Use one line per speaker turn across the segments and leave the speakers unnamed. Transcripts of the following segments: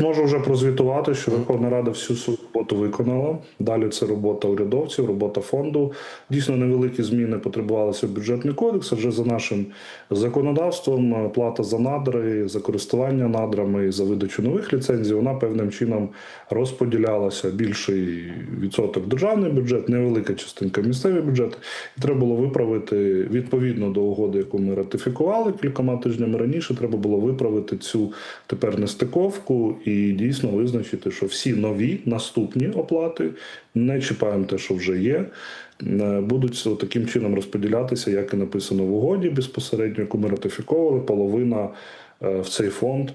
Можу вже прозвітувати, що Верховна Рада всю свою роботу виконала. Далі це робота урядовців, робота фонду. Дійсно, невеликі зміни потребувалися в бюджетний кодекс. Адже за нашим законодавством е, плата за надри, за користування надрами і за видачу нових ліцензій, вона певним чином розподілялася. Більший відсоток державний бюджет, невелика частинка місцевий бюджет. І треба було виправити відповідно до угоди, яку ми ратифікували кількома тижнями раніше. Треба було виправити цю тепер нестиковку і дійсно визначити, що всі нові наступні оплати не чіпаємо те, що вже є. е, Будуть таким чином розподілятися, як і написано в угоді безпосередньо, яку ми ратифіковували. Половина е, в цей фонд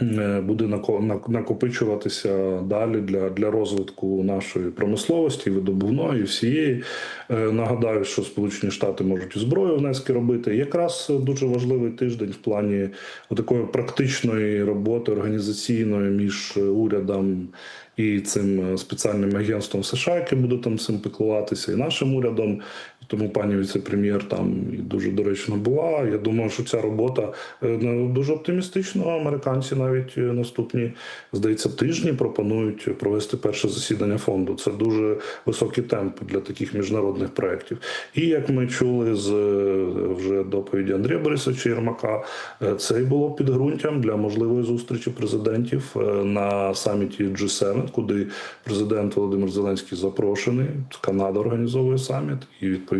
буде нако- нак- накопичуватися далі для, для розвитку нашої промисловості, видобувної, всієї. Е, Нагадаю, що Сполучені Штати можуть і зброю внески робити. Якраз дуже важливий тиждень в плані такої практичної роботи організаційної між е, урядом і цим е, спеціальним агентством США, яке буде там цим піклуватися, і нашим урядом. Тому пані віце-прем'єр там дуже доречно була. Я думаю, що ця робота е, ну, дуже оптимістично. Американці навіть е, наступні, здається, тижні пропонують провести перше засідання фонду. Це дуже високий темп для таких міжнародних проєктів. І як ми чули з е, вже доповіді Андрія Борисовича Єрмака, це і було підґрунтям для можливої зустрічі президентів на саміті G7, куди президент Володимир Зеленський запрошений. Канада організовує саміт, і відповідно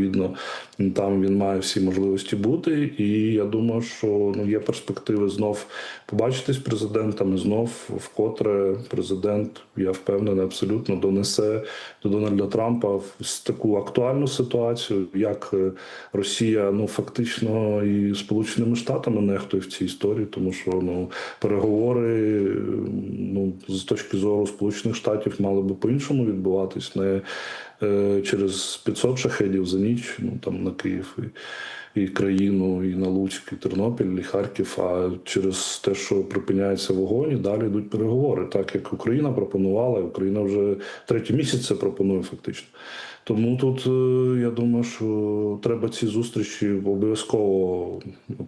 там він має всі можливості бути. І я думаю, що ну є перспективи знов побачитись президентами. Знов вкотре президент, я впевнений, абсолютно донесе до Дональда Трампа в таку актуальну ситуацію, як е, Росія ну фактично і Сполученими Штатами нехтує в цій історії, тому що ну переговори ну з точки зору Сполучених Штатів мали би по-іншому відбуватись, не через 500 шахедів за ніч, ну там на Київ і, і країну, і на Луцьк, і Тернопіль, і Харків. А через те, що припиняється вогонь, і далі йдуть переговори, так як Україна пропонувала, і Україна вже третій місяць це пропонує фактично. Тому тут е, я думаю, що треба ці зустрічі обов'язково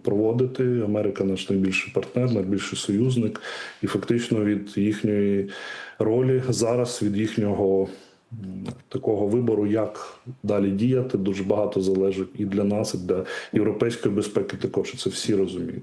проводити. Америка наш найбільший партнер, найбільший союзник, і фактично від їхньої ролі зараз, від їхнього такого вибору, як далі діяти, дуже багато залежить і для нас, і для європейської безпеки. Також і це всі розуміють.